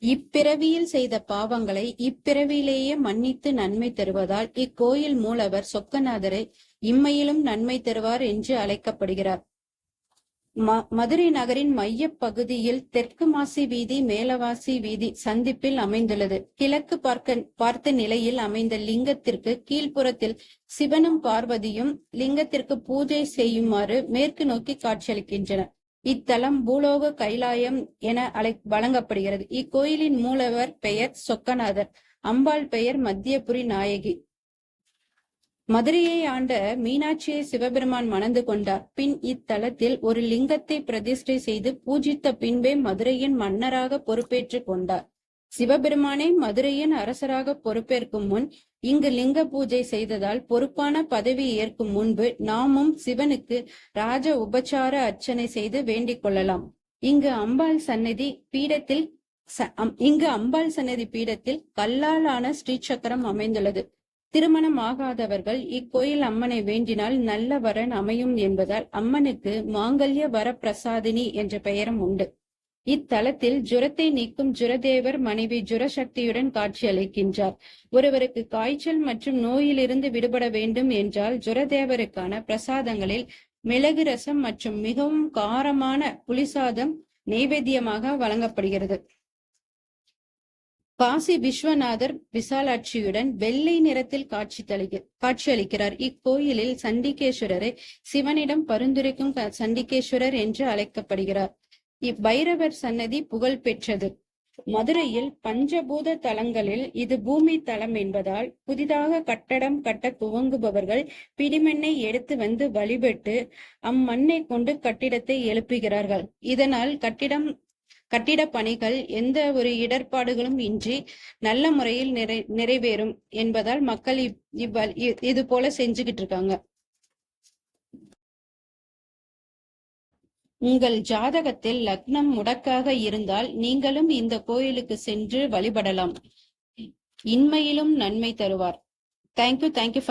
இப்பிறவியில் செய்த பாவங்களை இப்பிறவியிலேயே மன்னித்து நன்மை தருவதால் இக்கோயில் மூலவர் சொக்கநாதரை இம்மையிலும் நன்மை தருவார் என்று அழைக்கப்படுகிறார். ம- மதுரை நகரின் மையப் பகுதியில் தெற்கு மாசி வீதி மேலவாசி வீதி சந்திப்பில் அமைந்துள்ளது. கிழக்கு பார்க்க பார்த்த நிலையில் அமைந்த லிங்கத்திற்கு கீழ்ப்புறத்தில் சிவனும் பார்வதியும் லிங்கத்திற்கு பூஜை செய்யுமாறு மேற்கு நோக்கி காட்சியளிக்கின்றனர். இத்தலம் பூலோக கைலாயம் என அழை வழங்கப்படுகிறது. இக்கோயிலின் மூலவர் பெயர் சொக்கநாதர். அம்பாள் பெயர் மத்தியபுரி நாயகி. மதுரையை ஆண்ட மீனாட்சியை சிவபெருமான் மணந்து கொண்டார். பின் இத்தலத்தில் ஒரு லிங்கத்தை பிரதிஷ்டை செய்து பூஜித்த பின்பே மதுரையின் மன்னராக பொறுப்பேற்றுக் கொண்டார். சிவபெருமானே மதுரையின் அரசராக பொறுப்பேற்கும் முன் இங்கு லிங்க பூஜை செய்ததால் பொறுப்பான பதவி ஏற்கும் முன்பு நாமும் சிவனுக்கு ராஜ உபச்சார அர்ச்சனை செய்து வேண்டிக் கொள்ளலாம். இங்கு அம்பாள் சன்னதி பீடத்தில் ச- அம்- இங்கு அம்பாள் சன்னதி பீடத்தில் கல்லால் ஆன ஸ்ரீசக்கரம் அமைந்துள்ளது. திருமணம் ஆகாதவர்கள் இக்கோயில் அம்மனை வேண்டினால் நல்ல வரன் அமையும் என்பதால் அம்மனுக்கு மாங்கல்ய வரப்பிரசாதினி என்ற பெயரும் உண்டு. இத்தலத்தில் ஜுரத்தை நீக்கும் ஜுரதேவர் மனைவி ஜுரசக்தியுடன் காட்சியளிக்கின்றார். ஒருவருக்கு காய்ச்சல் மற்றும் நோயிலிருந்து விடுபட வேண்டும் என்றால் ஜுரதேவருக்கான பிரசாதங்களில் மிளகு ரசம் மற்றும் மிகவும் காரமான புளிசாதம் நைவேத்தியமாக வழங்கப்படுகிறது. காசி விஸ்வநாதர் விசாலாட்சியுடன் வெள்ளை நிறத்தில் காட்சி தளிக காட்சியளிக்கிறார். இக்கோயிலில் சண்டிகேஸ்வரரை சிவனிடம் பரிந்துரைக்கும் சண்டிகேஸ்வரர் என்று அழைக்கப்படுகிறார். இப்பைரவர் சன்னதி புகழ் பெற்றது. மதுரையில் பஞ்சபூத தலங்களில் இது பூமி தலம் என்பதால் புதிதாக கட்டடம் கட்ட துவங்குபவர்கள் பிடிமண்ணை எடுத்து வந்து வழிபட்டு அம்மண்ணை கொண்டு கட்டிடத்தை எழுப்புகிறார்கள். இதனால் கட்டிடம் கட்டிட பணிகள் எந்த ஒரு இடர்பாடுகளும் இன்றி நல்ல முறையில் நிறை நிறைவேறும் என்பதால் மக்கள் இவ்- இவ்வ- இது போல செஞ்சுக்கிட்டு இருக்காங்க. உங்கள் ஜாதகத்தில் லக்னம் முடக்காக இருந்தால் நீங்களும் இந்த கோயிலுக்கு சென்று வழிபடலாம். இன்மையிலும் நன்மை தருவார். Thank you thank you